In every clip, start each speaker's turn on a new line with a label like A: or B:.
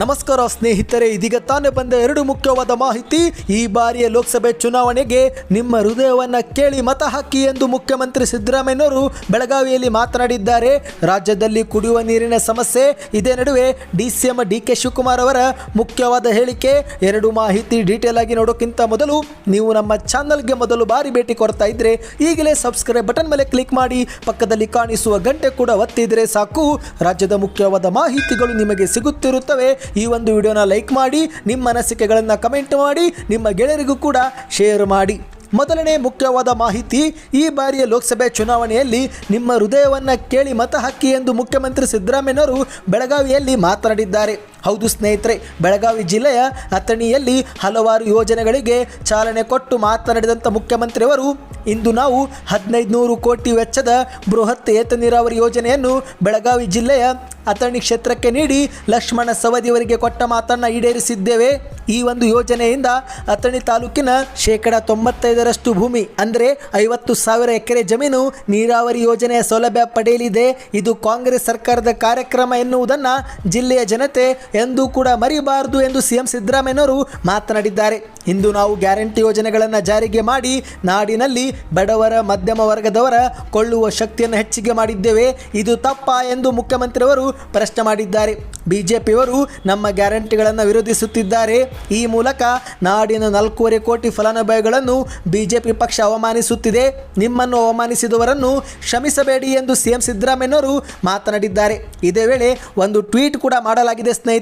A: ನಮಸ್ಕಾರ ಸ್ನೇಹಿತರೆ, ಇದೀಗ ತಾನೇ ಬಂದ ಎರಡು ಮುಖ್ಯವಾದ ಮಾಹಿತಿ. ಈ ಬಾರಿಯ ಲೋಕಸಭೆ ಚುನಾವಣೆಗೆ ನಿಮ್ಮ ಹೃದಯವನ್ನ ಕೇಳಿ ಮತ ಹಾಕಿ ಎಂದು ಮುಖ್ಯಮಂತ್ರಿ ಸಿದ್ದರಾಮಯ್ಯನವರು ಬೆಳಗಾವಿಯಲ್ಲಿ ಮಾತನಾಡಿದ್ದಾರೆ. ರಾಜ್ಯದಲ್ಲಿ ಕುಡಿಯುವ ನೀರಿನ ಸಮಸ್ಯೆ, ಇದೇ ನಡುವೆ D DCM D K Shivakumar ಅವರ ಮುಖ್ಯವಾದ ಹೇಳಿಕೆ. ಎರಡು ಮಾಹಿತಿ ಡೀಟೇಲ್ ಆಗಿ ನೋಡೋಕ್ಕಿಂತ ಮೊದಲು ನೀವು ನಮ್ಮ ಚಾನಲ್ಗೆ ಮೊದಲು ಬಾರಿ ಭೇಟಿ ಕೊಡ್ತಾ ಇದ್ರೆ ಈಗಲೇ ಸಬ್ಸ್ಕ್ರೈಬ್ ಬಟನ್ ಮೇಲೆ ಕ್ಲಿಕ್ ಮಾಡಿ, ಪಕ್ಕದಲ್ಲಿ ಕಾಣಿಸುವ ಗಂಟೆ ಕೂಡ ಒತ್ತಿದ್ರೆ ಸಾಕು. ರಾಜ್ಯದ ಮುಖ್ಯವಾದ ಮಾಹಿತಿಗಳು ನಿಮಗೆ ಸಿಗುತ್ತಿರುತ್ತವೆ. ಈ ಒಂದು ವಿಡಿಯೋನ ಲೈಕ್ ಮಾಡಿ, ನಿಮ್ಮ ಅನಿಸಿಕೆಗಳನ್ನು ಕಮೆಂಟ್ ಮಾಡಿ, ನಿಮ್ಮ ಗೆಳೆಯರಿಗೂ ಕೂಡ ಶೇರ್ ಮಾಡಿ. ಮೊದಲನೇ ಮುಖ್ಯವಾದ ಮಾಹಿತಿ, ಈ ಬಾರಿಯ ಲೋಕಸಭೆ ಚುನಾವಣೆಯಲ್ಲಿ ನಿಮ್ಮ ಹೃದಯವನ್ನು ಕೇಳಿ ಮತ ಹಾಕಿ ಎಂದು ಮುಖ್ಯಮಂತ್ರಿ ಸಿದ್ದರಾಮಯ್ಯನವರು ಬೆಳಗಾವಿಯಲ್ಲಿ ಮಾತನಾಡಿದ್ದಾರೆ. ಹೌದು ಸ್ನೇಹಿತರೆ, ಬೆಳಗಾವಿ ಜಿಲ್ಲೆಯ ಅಥಣಿಯಲ್ಲಿ ಹಲವಾರು ಯೋಜನೆಗಳಿಗೆ ಚಾಲನೆ ಕೊಟ್ಟು ಮಾತನಾಡಿದಂಥ ಮುಖ್ಯಮಂತ್ರಿಯವರು, ಇಂದು ನಾವು ಹದಿನೈದು ನೂರು ಕೋಟಿ ವೆಚ್ಚದ ಬೃಹತ್ ಏತ ನೀರಾವರಿ ಯೋಜನೆಯನ್ನು ಬೆಳಗಾವಿ ಜಿಲ್ಲೆಯ ಅಥಣಿ ಕ್ಷೇತ್ರಕ್ಕೆ ನೀಡಿ ಲಕ್ಷ್ಮಣ ಸವದಿಯವರಿಗೆ ಕೊಟ್ಟ ಮಾತನ್ನು ಈಡೇರಿಸಿದ್ದೇವೆ. ಈ ಒಂದು ಯೋಜನೆಯಿಂದ ಅಥಣಿ ತಾಲೂಕಿನ ಶೇಕಡ ತೊಂಬತ್ತೈದರಷ್ಟು ಭೂಮಿ, ಅಂದರೆ ಐವತ್ತು ಸಾವಿರ ಎಕರೆ ಜಮೀನು ನೀರಾವರಿ ಯೋಜನೆಯ ಸೌಲಭ್ಯ ಪಡೆಯಲಿದೆ. ಇದು ಕಾಂಗ್ರೆಸ್ ಸರ್ಕಾರದ ಕಾರ್ಯಕ್ರಮ ಎನ್ನುವುದನ್ನು ಜಿಲ್ಲೆಯ ಜನತೆ ಎಂದೂ ಕೂಡ ಮರಿಬಾರದು ಎಂದು ಸಿಎಂ ಸಿದ್ದರಾಮಯ್ಯನವರು ಮಾತನಾಡಿದ್ದಾರೆ. ಇಂದು ನಾವು ಗ್ಯಾರಂಟಿ ಯೋಜನೆಗಳನ್ನು ಜಾರಿಗೆ ಮಾಡಿ ನಾಡಿನಲ್ಲಿ ಬಡವರ, ಮಧ್ಯಮ ವರ್ಗದವರ ಕೊಳ್ಳುವ ಶಕ್ತಿಯನ್ನು ಹೆಚ್ಚಿಗೆ ಮಾಡಿದ್ದೇವೆ. ಇದು ತಪ್ಪ ಎಂದು ಮುಖ್ಯಮಂತ್ರಿಯವರು ಪ್ರಶ್ನೆ ಮಾಡಿದ್ದಾರೆ. ಬಿಜೆಪಿಯವರು ನಮ್ಮ ಗ್ಯಾರಂಟಿಗಳನ್ನು ವಿರೋಧಿಸುತ್ತಿದ್ದಾರೆ. ಈ ಮೂಲಕ ನಾಡಿನ ನಾಲ್ಕೂವರೆ ಕೋಟಿ ಫಲಾನುಭವಿಗಳನ್ನು ಬಿಜೆಪಿ ಪಕ್ಷ ಅವಮಾನಿಸುತ್ತಿದೆ. ನಿಮ್ಮನ್ನು ಅವಮಾನಿಸಿದವರನ್ನು ಕ್ಷಮಿಸಬೇಡಿ ಎಂದು ಸಿಎಂ ಸಿದ್ದರಾಮಯ್ಯನವರು ಮಾತನಾಡಿದ್ದಾರೆ. ಇದೇ ವೇಳೆ ಒಂದು ಟ್ವೀಟ್ ಕೂಡ ಮಾಡಲಾಗಿದೆ ಸ್ನೇಹಿತರೆ.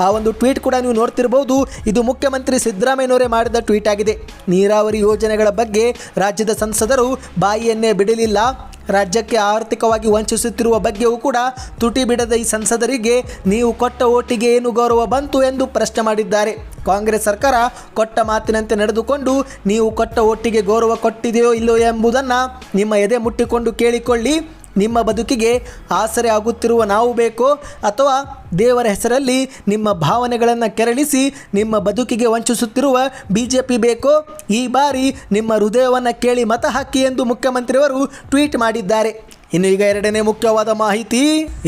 A: ಆ ಒಂದು ಟ್ವೀಟ್ ಕೂಡ ನೀವು ನೋಡ್ತಿರ್ಬೋದು. ಇದು ಮುಖ್ಯಮಂತ್ರಿ ಸಿದ್ದರಾಮಯ್ಯನವರೇ ಮಾಡಿದ ಟ್ವೀಟ್ ಆಗಿದೆ. ನೀರಾವರಿ ಯೋಜನೆಗಳ ಬಗ್ಗೆ ರಾಜ್ಯದ ಸಂಸದರು ಬಾಯಿಯನ್ನೇ ಬಿಡಲಿಲ್ಲ. ರಾಜ್ಯಕ್ಕೆ ಆರ್ಥಿಕವಾಗಿ ವಂಚಿಸುತ್ತಿರುವ ಬಗ್ಗೆಯೂ ಕೂಡ ತುಟಿ ಬಿಡದ ಈ ಸಂಸದರಿಗೆ ನೀವು ಕೊಟ್ಟ ಓಟಿಗೆ ಏನು ಗೌರವ ಬಂತು ಎಂದು ಪ್ರಶ್ನೆ ಮಾಡಿದ್ದಾರೆ. ಕಾಂಗ್ರೆಸ್ ಸರ್ಕಾರ ಕೊಟ್ಟ ಮಾತಿನಂತೆ ನಡೆದುಕೊಂಡು ನೀವು ಕೊಟ್ಟ ಓಟಿಗೆ ಗೌರವ ಕೊಟ್ಟಿದೆಯೋ ಇಲ್ಲೋ ಎಂಬುದನ್ನು ನಿಮ್ಮ ಎದೆ ಮುಟ್ಟಿಕೊಂಡು ಕೇಳಿಕೊಳ್ಳಿ. ನಿಮ್ಮ ಬದುಕಿಗೆ ಆಸರೆ ಆಗುತ್ತಿರುವ ನಾವು ಬೇಕೋ? ಅಥವಾ ದೇವರ ಹೆಸರಲ್ಲಿ ನಿಮ್ಮ ಭಾವನೆಗಳನ್ನು ಕೆರಳಿಸಿ ನಿಮ್ಮ ಬದುಕಿಗೆ ವಂಚಿಸುತ್ತಿರುವ ಬಿ ಜೆ ಪಿ ಬೇಕೋ? ಈ ಬಾರಿ ನಿಮ್ಮ ಹೃದಯವನ್ನು ಕೇಳಿ ಮತ ಹಾಕಿ ಎಂದು ಮುಖ್ಯಮಂತ್ರಿಯವರು ಟ್ವೀಟ್ ಮಾಡಿದ್ದಾರೆ. ಇನ್ನು ಈಗ ಎರಡನೇ ಮುಖ್ಯವಾದ ಮಾಹಿತಿ.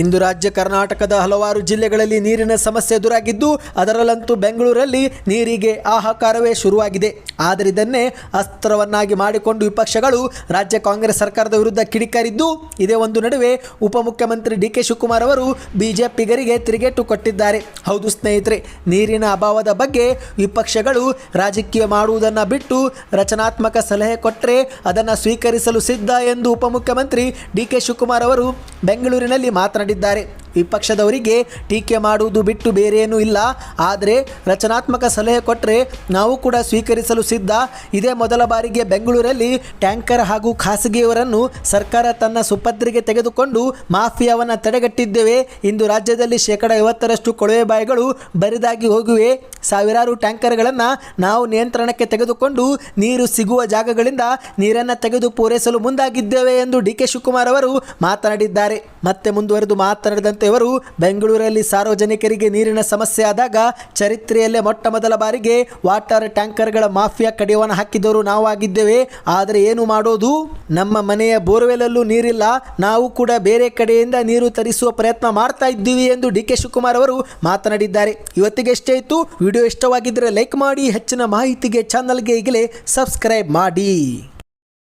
A: ಇಂದು ರಾಜ್ಯ ಕರ್ನಾಟಕದ ಹಲವಾರು ಜಿಲ್ಲೆಗಳಲ್ಲಿ ನೀರಿನ ಸಮಸ್ಯೆ ಎದುರಾಗಿದ್ದು, ಅದರಲ್ಲಂತೂ ಬೆಂಗಳೂರಲ್ಲಿ ನೀರಿಗೆ ಆಹಾಕಾರವೇ ಶುರುವಾಗಿದೆ. ಆದರೆ ಇದನ್ನೇ ಅಸ್ತ್ರವನ್ನಾಗಿ ಮಾಡಿಕೊಂಡು ವಿಪಕ್ಷಗಳು ರಾಜ್ಯ ಕಾಂಗ್ರೆಸ್ ಸರ್ಕಾರದ ವಿರುದ್ಧ ಕಿಡಿಕಾರಿದ್ದು, ಇದೇ ಒಂದು ನಡುವೆ ಉಪಮುಖ್ಯಮಂತ್ರಿ ಡಿ ಕೆ ಶಿವಕುಮಾರ್ ಅವರು ಬಿಜೆಪಿಗರಿಗೆ ತಿರುಗೇಟು ಕೊಟ್ಟಿದ್ದಾರೆ. ಹೌದು ಸ್ನೇಹಿತರೆ, ನೀರಿನ ಅಭಾವದ ಬಗ್ಗೆ ವಿಪಕ್ಷಗಳು ರಾಜಕೀಯ ಮಾಡುವುದನ್ನು ಬಿಟ್ಟು ರಚನಾತ್ಮಕ ಸಲಹೆ ಕೊಟ್ಟರೆ ಅದನ್ನು ಸ್ವೀಕರಿಸಲು ಸಿದ್ಧ ಎಂದು ಉಪಮುಖ್ಯಮಂತ್ರಿ ಡಿ ಶಿವಕುಮಾರ್ ಅವರು ಬೆಂಗಳೂರಿನಲ್ಲಿ ಮಾತನಾಡಿದ್ದಾರೆ. ವಿಪಕ್ಷದವರಿಗೆ ಟೀಕೆ ಮಾಡುವುದು ಬಿಟ್ಟು ಬೇರೇನೂ ಇಲ್ಲ. ಆದರೆ ರಚನಾತ್ಮಕ ಸಲಹೆ ಕೊಟ್ಟರೆ ನಾವು ಕೂಡ ಸ್ವೀಕರಿಸಲು ಸಿದ್ಧ. ಇದೇ ಮೊದಲ ಬಾರಿಗೆ ಬೆಂಗಳೂರಲ್ಲಿ ಟ್ಯಾಂಕರ್ ಹಾಗೂ ಖಾಸಗಿಯವರನ್ನು ಸರ್ಕಾರ ತನ್ನ ಸುಪತ್ರಿಗೆ ತೆಗೆದುಕೊಂಡು ಮಾಫಿಯಾವನ್ನು ತಡೆಗಟ್ಟಿದ್ದೇವೆ. ಇಂದು ರಾಜ್ಯದಲ್ಲಿ ಶೇಕಡ ಐವತ್ತರಷ್ಟು ಕೊಳವೆ ಬಾಯಿಗಳು ಬರಿದಾಗಿ ಹೋಗಿವೆ. ಸಾವಿರಾರು ಟ್ಯಾಂಕರ್ಗಳನ್ನು ನಾವು ನಿಯಂತ್ರಣಕ್ಕೆ ತೆಗೆದುಕೊಂಡು ನೀರು ಸಿಗುವ ಜಾಗಗಳಿಂದ ನೀರನ್ನು ತೆಗೆದು ಪೂರೈಸಲು ಮುಂದಾಗಿದ್ದೇವೆ ಎಂದು ಡಿ ಕೆ ಶಿವಕುಮಾರ್ ಅವರು ಮಾತನಾಡಿದ್ದಾರೆ. ಮತ್ತೆ ಮುಂದುವರೆದು ಮಾತನಾಡಿದಂತೆ ಇವರು ಬೆಂಗಳೂರಲ್ಲಿ ಸಾರ್ವಜನಿಕರಿಗೆ ನೀರಿನ ಸಮಸ್ಯೆ ಆದಾಗ ಚರಿತ್ರೆಯಲ್ಲೇ ಮೊಟ್ಟ ಮೊದಲ ಬಾರಿಗೆ ವಾಟರ್ ಟ್ಯಾಂಕರ್ಗಳ ಮಾಫಿಯಾ ಕಡಿವಾಣ ಹಾಕಿದವರು ನಾವಾಗಿದ್ದೇವೆ. ಆದರೆ ಏನು ಮಾಡೋದು? ನಮ್ಮ ಮನೆಯ ಬೋರ್ವೆಲಲ್ಲೂ ನೀರಿಲ್ಲ. ನಾವು ಕೂಡ ಬೇರೆ ಕಡೆಯಿಂದ ನೀರು ತರಿಸುವ ಪ್ರಯತ್ನ ಮಾಡ್ತಾ ಇದ್ದೀವಿ ಎಂದು ಡಿ ಕೆ ಶಿವಕುಮಾರ್ ಅವರು ಮಾತನಾಡಿದ್ದಾರೆ. ಇವತ್ತಿಗೆ ಎಷ್ಟೇ ಇತ್ತು, ವಿಡಿಯೋ ಇಷ್ಟವಾಗಿದ್ದರೆ ಲೈಕ್ ಮಾಡಿ, ಹೆಚ್ಚಿನ ಮಾಹಿತಿಗೆ ಚಾನಲ್ಗೆ ಈಗಲೇ ಸಬ್ಸ್ಕ್ರೈಬ್ ಮಾಡಿ.